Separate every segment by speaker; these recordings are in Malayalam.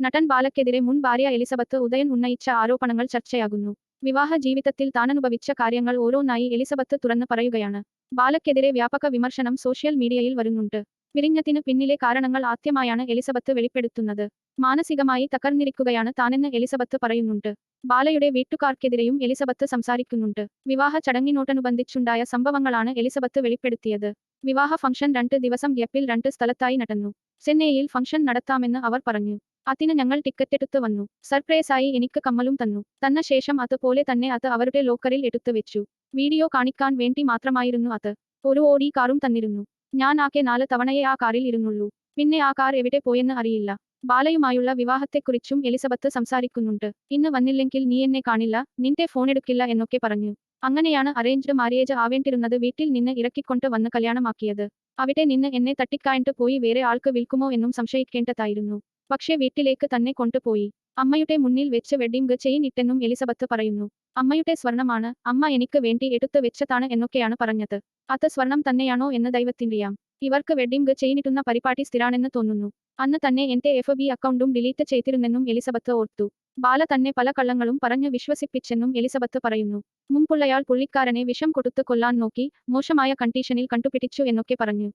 Speaker 1: നടൻ ബാലക്കെതിരെ മുൻ ഭാര്യ എലിസബത്ത് ഉദയൻ ഉന്നയിച്ച ആരോപണങ്ങൾ ചർച്ചയാകുന്നു. വിവാഹ ജീവിതത്തിൽ താനനുഭവിച്ച കാര്യങ്ങൾ ഓരോന്നായി എലിസബത്ത് തുറന്നു പറയുകയാണ്. ബാലക്കെതിരെ വ്യാപക വിമർശനം സോഷ്യൽ മീഡിയയിൽ വരുന്നുണ്ട്. പിരിഞ്ഞതിന് പിന്നിലെ കാരണങ്ങൾ ആദ്യമായാണ് എലിസബത്ത് വെളിപ്പെടുത്തുന്നത്. മാനസികമായി തകർന്നിരിക്കുകയാണ് താനെന്ന് എലിസബത്ത് പറയുന്നുണ്ട്. ബാലയുടെ വീട്ടുകാർക്കെതിരെയും എലിസബത്ത് സംസാരിക്കുന്നുണ്ട്. വിവാഹ ചടങ്ങിനോടനുബന്ധിച്ചുണ്ടായ സംഭവങ്ങളാണ് എലിസബത്ത് വെളിപ്പെടുത്തിയത്. വിവാഹ ഫംഗ്ഷൻ രണ്ട് ദിവസം ഗ്യാപ്പിൽ രണ്ട് സ്ഥലത്തായി നടന്നു. ചെന്നൈയിൽ ഫംഗ്ഷൻ നടത്താമെന്ന് അവർ പറഞ്ഞു. അതിന് ഞങ്ങൾ ടിക്കറ്റ് എടുത്തു വന്നു. സർപ്രൈസായി എനിക്ക് കമ്മലും തന്നു. തന്ന ശേഷം അതുപോലെ തന്നെ അത് അവരുടെ ലോക്കറിൽ എടുത്തു വെച്ചു. വീഡിയോ കാണിക്കാൻ വേണ്ടി മാത്രമായിരുന്നു അത്. ഒരു ഓടി കാറും തന്നിരുന്നു. ഞാൻ ആകെ നാല് തവണയെ ആ കാറിൽ ഇരുന്നുള്ളൂ. പിന്നെ ആ കാർ എവിടെ പോയെന്ന് അറിയില്ല. ബാലയുമായുള്ള വിവാഹത്തെക്കുറിച്ചും എലിസബത്ത് സംസാരിക്കുന്നുണ്ട്. ഇന്ന് വന്നില്ലെങ്കിൽ നീ എന്നെ കാണില്ല നിന്റെ ഫോൺ എടുക്കില്ല എന്നൊക്കെ പറഞ്ഞു. അങ്ങനെയാണ് അറേഞ്ച്ഡ് മാര്യേജ് ആവേണ്ടിരുന്നത് വീട്ടിൽ നിന്ന് ഇറക്കിക്കൊണ്ട് വന്ന് കല്യാണമാക്കിയത്. അവിടെ നിന്ന് എന്നെ തട്ടിക്കായിട്ട് പോയി വേറെ ആൾക്ക് വിൽക്കുമോ എന്നും സംശയിക്കേണ്ടതായിരുന്നു. പക്ഷേ വീട്ടിലേക്ക് തന്നെ കൊണ്ടുപോയി. അമ്മയുടെ മുന്നിൽ വെച്ച് വെഡിംഗ് ചെയിൻ ഇട്ടെന്നും എലിസബത്ത് പറയുന്നു. അമ്മയുടെ സ്വർണമാണ് അമ്മ എനിക്ക് വേണ്ടി എടുത്തു വെച്ചതാണ് എന്നൊക്കെയാണ് പറഞ്ഞത്. അത് സ്വർണം തന്നെയാണോ എന്ന് ദൈവത്തിന്റെയാം ഇവർക്ക് വെഡിംഗ് ചെയിനിട്ടുന്ന പരിപാടി സ്ഥിരാണെന്ന് തോന്നുന്നു. അന്ന് തന്നെ എന്റെ എഫ് ബി അക്കൗണ്ടും ഡിലീറ്റ് ചെയ്തിരുന്നെന്നും എലിസബത്ത് ഓർത്തു. ബാല തന്നെ പല കള്ളങ്ങളും പറഞ്ഞു വിശ്വസിപ്പിച്ചെന്നും എലിസബത്ത് പറയുന്നു. മുമ്പുള്ളയാൾ പുള്ളിക്കാരനെ വിഷം കൊടുത്തു കൊല്ലാൻ നോക്കി മോശമായ കണ്ടീഷനിൽ കണ്ടുപിടിച്ചു എന്നൊക്കെ പറഞ്ഞു.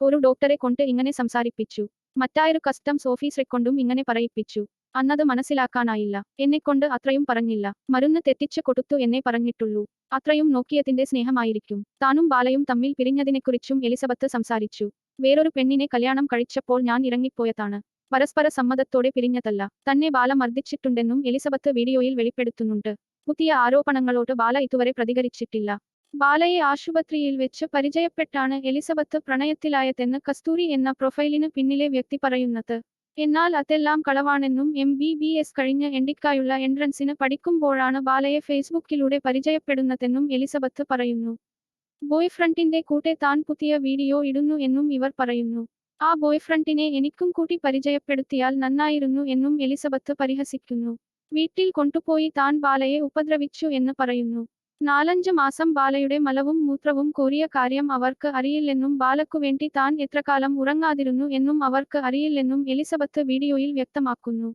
Speaker 1: ഒരു ഡോക്ടറെ കൊണ്ട് ഇങ്ങനെ സംസാരിപ്പിച്ചു. മറ്റായൊരു കസ്റ്റംസ് ഓഫീസറെ കൊണ്ടും ഇങ്ങനെ പറയിപ്പിച്ചു. അന്നത് മനസ്സിലാക്കാനായില്ല. എന്നെക്കൊണ്ട് അത്രയും പറഞ്ഞില്ല. മരുന്ന് തെറ്റിച്ച് കൊടുത്തു എന്നെ പറഞ്ഞിട്ടുള്ളൂ. അത്രയും നോക്കിയതിന്റെ സ്നേഹമായിരിക്കും. താനും ബാലയും തമ്മിൽ പിരിഞ്ഞതിനെക്കുറിച്ചും എലിസബത്ത് സംസാരിച്ചു. വേറൊരു പെണ്ണിനെ കല്യാണം കഴിച്ചപ്പോൾ ഞാൻ ഇറങ്ങിപ്പോയതാണ്. പരസ്പര സമ്മതത്തോടെ പിരിഞ്ഞതല്ല. തന്നെ ബാല മർദ്ദിച്ചിട്ടുണ്ടെന്നും എലിസബത്ത് വീഡിയോയിൽ വെളിപ്പെടുത്തുന്നുണ്ട്. പുതിയ ആരോപണങ്ങളോട് ബാല ഇതുവരെ പ്രതികരിച്ചിട്ടില്ല. ബാലയെ ആശുപത്രിയിൽ വെച്ച് പരിചയപ്പെട്ടാണ് എലിസബത്ത് പ്രണയത്തിലായതെന്ന് കസ്തൂരി എന്ന പ്രൊഫൈലിന് പിന്നിലെ വ്യക്തി പറയുന്നത്. എന്നാൽ അതെല്ലാം കളവാണെന്നും എം ബി ബി എസ് കഴിഞ്ഞ എൻഡിക്കായുള്ള എൻട്രൻസിന് പഠിക്കുമ്പോഴാണ് ബാലയെ ഫേസ്ബുക്കിലൂടെ പരിചയപ്പെടുന്നതെന്നും എലിസബത്ത് പറയുന്നു. ബോയ്ഫ്രണ്ടിന്റെ കൂടെ താൻ പുതിയ വീഡിയോ ഇടുന്നു എന്നും ഇവർ പറയുന്നു. ആ ബോയ്ഫ്രണ്ടിനെ എനിക്കും കൂട്ടി പരിചയപ്പെടുത്തിയാൽ നന്നായിരുന്നു എന്നും എലിസബത്ത് പരിഹസിക്കുന്നു. വീട്ടിൽ കൊണ്ടുപോയി താൻ ബാലയെ ഉപദ്രവിച്ചു എന്ന് പറയുന്നു. നാലഞ്ച് മാസം ബാലയുടെ മലവും മൂത്രവും കോരിയ കാര്യം അവർക്ക് അറിയില്ലെന്നും ബാലക്കു വേണ്ടി താൻ എത്രകാലം ഉറങ്ങാതിരുന്നു എന്നും അവർക്ക് അറിയില്ലെന്നും എലിസബത്ത് വീഡിയോയിൽ വ്യക്തമാക്കുന്നു.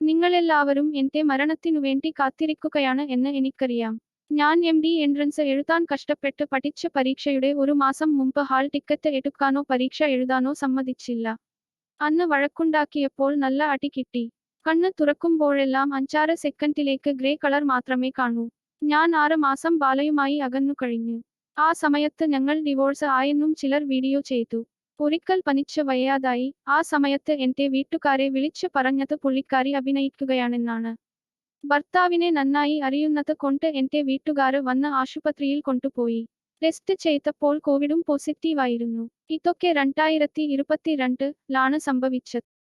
Speaker 1: നിങ്ങളെല്ലാവരും എന്റെ മരണത്തിനു വേണ്ടി കാത്തിരിക്കുകയാണ് എന്ന് എനിക്കറിയാം. ഞാൻ എം ഡി എൻട്രൻസ് എഴുതാൻ കഷ്ടപ്പെട്ട് പഠിച്ച പരീക്ഷയുടെ ഒരു മാസം മുമ്പ് ഹാൾ ടിക്കറ്റ് എടുക്കാനോ പരീക്ഷ എഴുതാനോ സമ്മതിച്ചില്ല. അന്ന് വഴക്കുണ്ടാക്കിയപ്പോൾ നല്ല അടി കിട്ടി. കണ്ണ് തുറക്കുമ്പോഴെല്ലാം അഞ്ചാറ് സെക്കൻഡിലേക്ക് ഗ്രേ കളർ മാത്രമേ കാണൂ. ഞാൻ ആറ് മാസം ബാലയുമായി അകന്നു കഴിഞ്ഞു. ആ സമയത്ത് ഞങ്ങൾ ഡിവോഴ്സ് ആയെന്നും ചിലർ വീഡിയോ ചെയ്തു. ഒരിക്കൽ പനിച്ച് വയ്യാതായി. ആ സമയത്ത് എന്റെ വീട്ടുകാരെ വിളിച്ചു പറഞ്ഞത് പുള്ളിക്കാരി അഭിനയിക്കുകയാണെന്നാണ്. ഭർത്താവിനെ നന്നായി അറിയുന്നത് കൊണ്ട് എന്റെ വീട്ടുകാര് വന്ന് ആശുപത്രിയിൽ കൊണ്ടുപോയി. ടെസ്റ്റ് ചെയ്തപ്പോൾ കോവിഡും പോസിറ്റീവായിരുന്നു ഇതൊക്കെ രണ്ടായിരത്തി ഇരുപത്തിരണ്ട് ലാണ് സംഭവിച്ചത്.